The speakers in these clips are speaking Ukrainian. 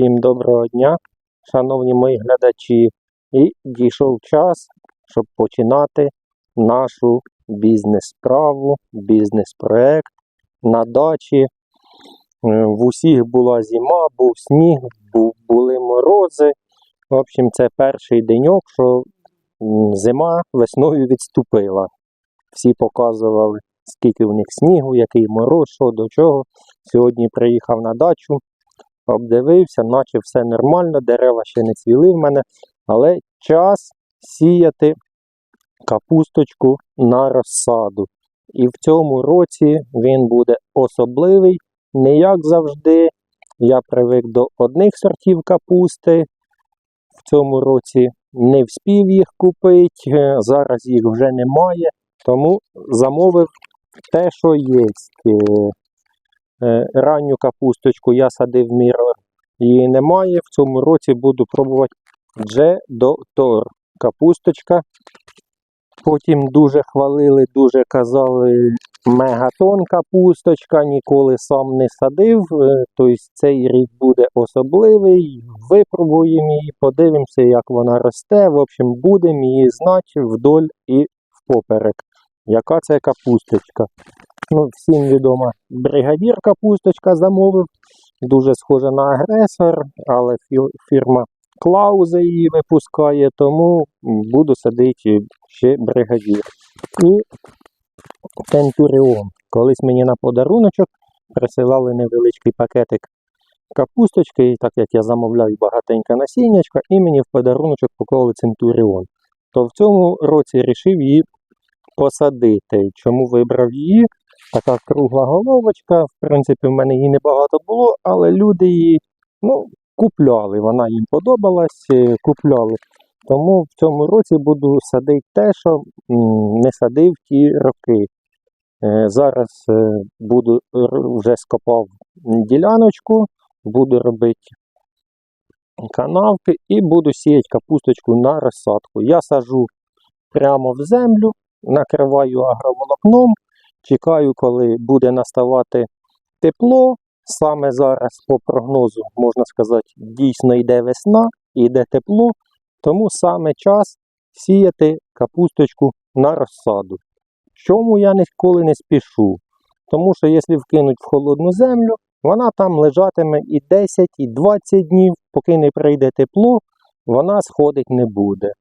Всім доброго дня, шановні мої глядачі. І дійшов час, щоб починати нашу бізнес-справу, бізнес-проект на дачі. Е, В усіх була зима, був сніг, бу- були морози. В общем, це перший деньок, що зима весною відступила. Всі показували, скільки в них снігу, який мороз, що до чого. Сьогодні приїхав на дачу, обдивився, наче все нормально, дерева ще не цвіли в мене, але час сіяти капусточку на розсаду. І в цьому році він буде особливий, не як завжди. Я привик до одних сортів капусти. В цьому році не вспів їх купити, зараз їх вже немає, тому замовив те, що є. Е, Ранню капусточку я садив мірор, її немає. В цьому році буду пробувати Джедотор капусточка. Потім дуже хвалили, дуже казали мегатон капусточка, ніколи сам не садив. Е, Тобто цей рік буде особливий. Випробуємо її, подивимося, як вона росте. В общем, будемо її знати вдоль і впоперек. Яка це капусточка? Ну, всім відома бригадір капусточка замовив. Дуже схожа на агресор, але фірма Клаузе її випускає, тому буду садити ще бригадір. І Центуріон. Колись мені на подаруночок присилали невеличкий пакетик капусточки, і так як я замовляю багатеньке насіннячко, і мені в подаруночок поклали Центуріон. То в цьому році вирішив її посадити. Чому вибрав її? Така кругла головочка. В принципі, в мене її небагато було, але люди її ну, купляли. Вона їм подобалась, е, купляли. Тому в цьому році буду садити те, що не садив ті роки. Е, Зараз е, буду вже скопав діляночку, буду робити канавки і буду сіяти капусточку на розсадку. Я сажу прямо в землю, накриваю агроволокном, чекаю, коли буде наставати тепло. Саме зараз по прогнозу, можна сказати, дійсно йде весна, йде тепло, тому саме час сіяти капусточку на розсаду. Чому я ніколи не спішу? Тому що якщо вкинуть в холодну землю, вона там лежатиме і 10, і 20 днів, поки не прийде тепло, вона сходить не буде.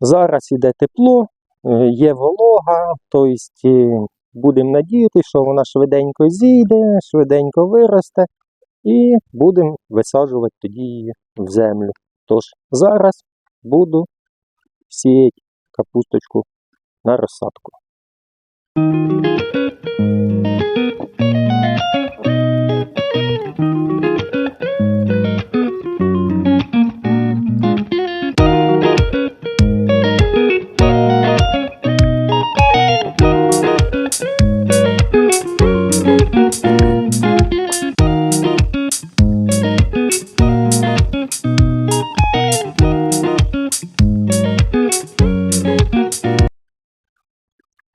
Зараз іде тепло, е, є волога, тобто будемо надіятися, що вона швиденько зійде, швиденько виросте, і будемо висаджувати тоді її в землю. Тож зараз буду сіяти капусточку на розсадку.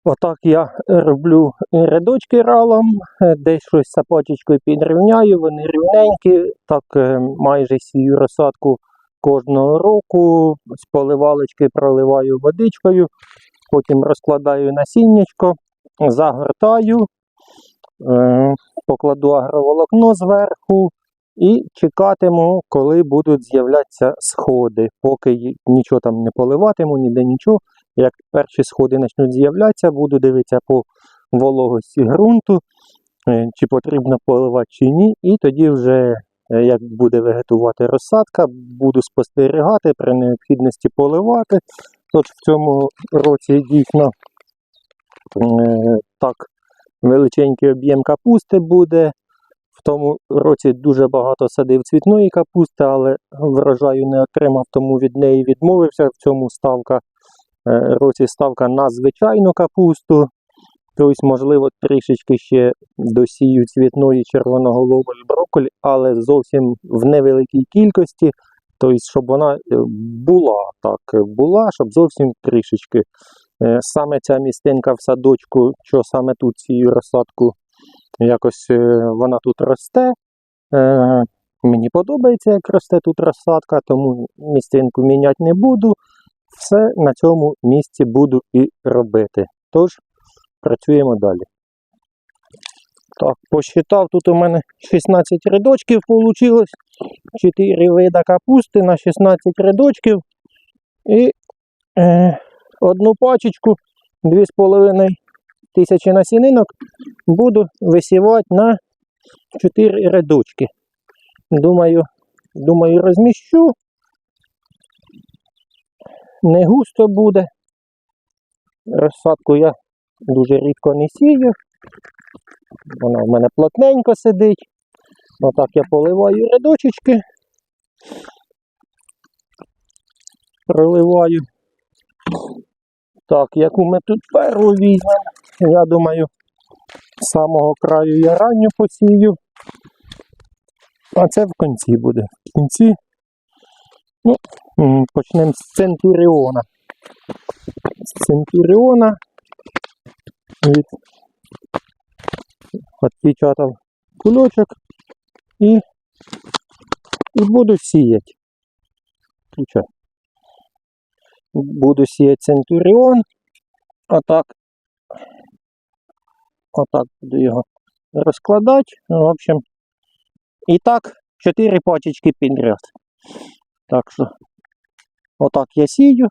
Отак я роблю рядочки ралом, е, десь щось сапочечкою підрівняю, вони рівненькі, так е, майже сію розсадку кожного року, з поливалочки проливаю водичкою, потім розкладаю насіннячко, загортаю, е, покладу агроволокно зверху і чекатиму, коли будуть з'являтися сходи, поки нічого там не поливатиму, ніде нічого. Як перші сходи почнуть з'являтися, буду дивитися по вологості ґрунту, е, чи потрібно поливати чи ні. І тоді вже, е, як буде вегетувати розсадка, буду спостерігати при необхідності поливати. Тож в цьому році дійсно е, так величенький об'єм капусти буде. В тому році дуже багато садив цвітної капусти, але врожаю не отримав, тому від неї відмовився. В цьому ставка році ставка на звичайну капусту. Тобто, можливо, трішечки ще досію цвітної червоноголової брокколі, але зовсім в невеликій кількості. Тобто, щоб вона е, була так, е, була, щоб зовсім трішечки. Е, Саме ця містинка в садочку, що саме тут цю розсадку, якось е, вона тут росте. Е, Мені подобається, як росте тут розсадка, тому місцинку міняти не буду. Все на цьому місці буду і робити. Тож, працюємо далі. Так, посчитав, тут у мене 16 рядочків вийшло. 4 вида капусти на 16 рядочків. І е, одну пачечку 2,5 тисячі насінинок буду висівати на 4 рядочки. Думаю, думаю, розміщу. Не густо буде. Розсадку я дуже рідко не сію. Вона в мене плотненько сидить. Отак я поливаю рядочечки. Проливаю. Так, яку ми тут перву візьмемо. Я думаю, з самого краю я ранню посію. А це в кінці буде. В кінці. Ну, почнемо з Центуріона. З Центуріона. Від відпечатав кульочок і, і буду сіяти. Буду сіяти Центуріон. Отак. Отак буду його розкладати. В общем, і так 4 пачечки підряд. Так що, отак я сію.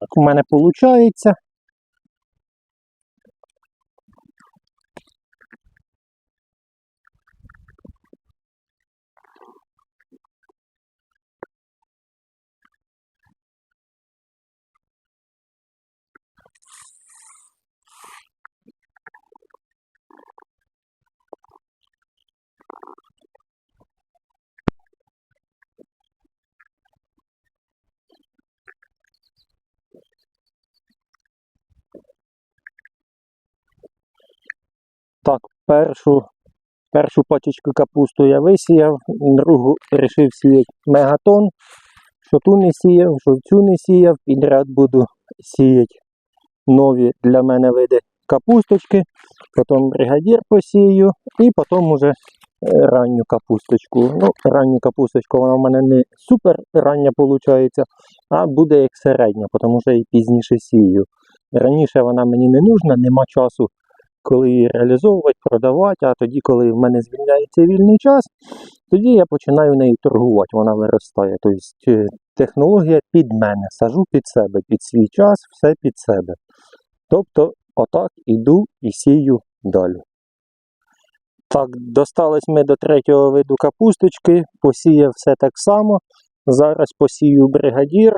Так у мене виходить. Так, першу, першу пачечку капусту я висіяв, другу вирішив сіяти мегатон. Що ту не сіяв, що цю не сіяв, підряд буду сіяти нові для мене види капусточки, потім бригадір посію і потім уже е, ранню капусточку. Ну, ранню капусточку вона в мене не супер рання виходить, а буде як середня, тому що її пізніше сію. Раніше вона мені не нужна, нема часу коли її реалізовувати, продавати, а тоді, коли в мене звільняється вільний час, тоді я починаю нею торгувати, вона виростає. Тобто е, технологія під мене, сажу під себе, під свій час, все під себе. Тобто, отак іду і сію далі. Так, достались ми до третього виду капусточки, посіяв все так само. Зараз посію бригадір,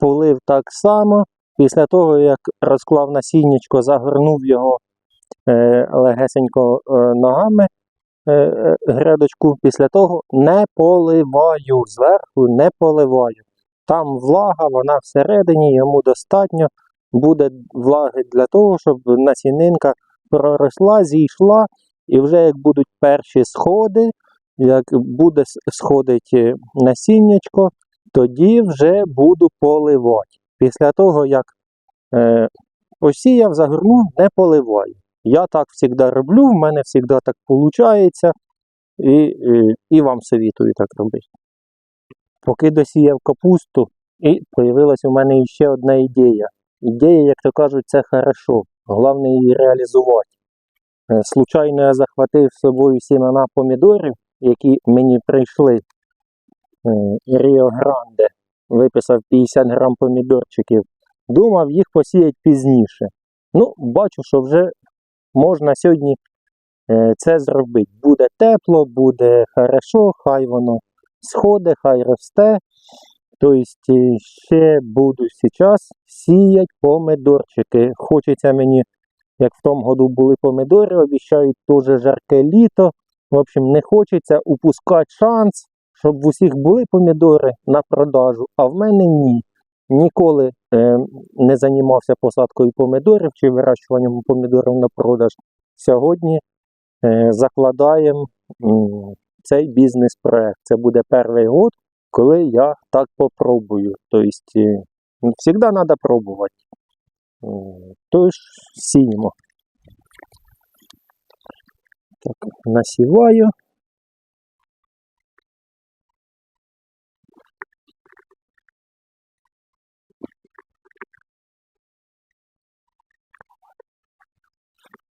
полив так само. Після того, як розклав насіннячко, загорнув його легесенько е, ногами е, е, грядочку. Після того не поливаю, зверху не поливаю. Там влага, вона всередині, йому достатньо буде влаги для того, щоб насінинка проросла, зійшла, і вже як будуть перші сходи, як буде сходити насіннячко, тоді вже буду поливати. Після того, як е, посіяв, загорнув, не поливаю. Я так завжди роблю, в мене завжди так виходить, і, і, і вам совітую так робити. Поки досіяв капусту, і з'явилась у мене ще одна ідея. Ідея, як то кажуть, це хорошо. Головне її реалізувати. Е, Случайно я захватив з собою сімена помідорів, які мені прийшли. Ріо Гранде. Виписав 50 грам помідорчиків. Думав їх посіяти пізніше. Ну, бачу, що вже можна сьогодні е, це зробити. Буде тепло, буде хорошо, хай воно сходить, хай росте. Тобто е, ще буду зараз сіяти помидорчики. Хочеться мені, як в тому году були помидори, обіцяють теж жарке літо. В общем, не хочеться упускати шанс, щоб в усіх були помідори на продажу, а в мене ні. Ніколи е, не займався посадкою помідорів чи вирощуванням помідорів на продаж. Сьогодні е, закладаємо цей бізнес-проект. Це буде перший год, коли я так попробую. Тобто, е, завжди треба пробувати. Тож, сіємо. Так, насіваю.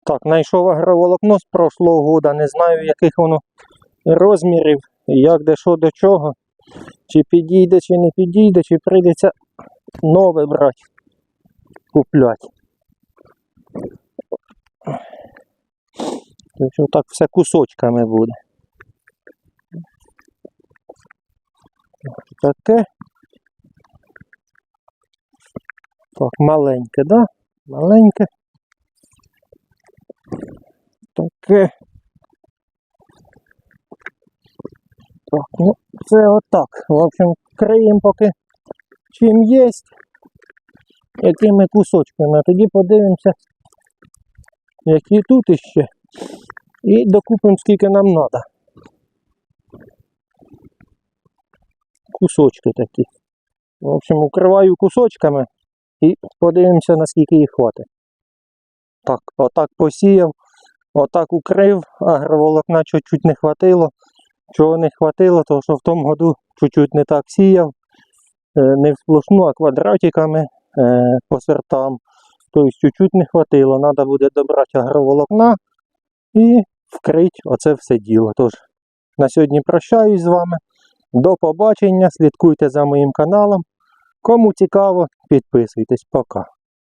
Так, знайшов агроволокно з прошлого года, не знаю яких воно розмірів, як де що до чого. Чи підійде, чи не підійде, чи прийдеться нове брати, купляти. Якщо так все кусочками буде. Таке. Так, маленьке, да? Маленьке. Таке. Так, ну це отак. В общем, криємо поки чим є, якими кусочками. А тоді подивимося, які тут іще. І докупимо скільки нам треба. Кусочки такі. В общем, укриваю кусочками і подивимося, наскільки їх хватить. Так, отак посіяв, отак укрив, агроволокна чуть-чуть не хватило. Чого не хватило, то що в тому году чуть-чуть не так сіяв, е, не всплошну, а квадратиками е, по сортам. Тобто чуть-чуть не хватило. Треба буде добрати агроволокна і вкрити оце все діло. Тож, на сьогодні прощаюсь з вами. До побачення, слідкуйте за моїм каналом. Кому цікаво, підписуйтесь. Пока.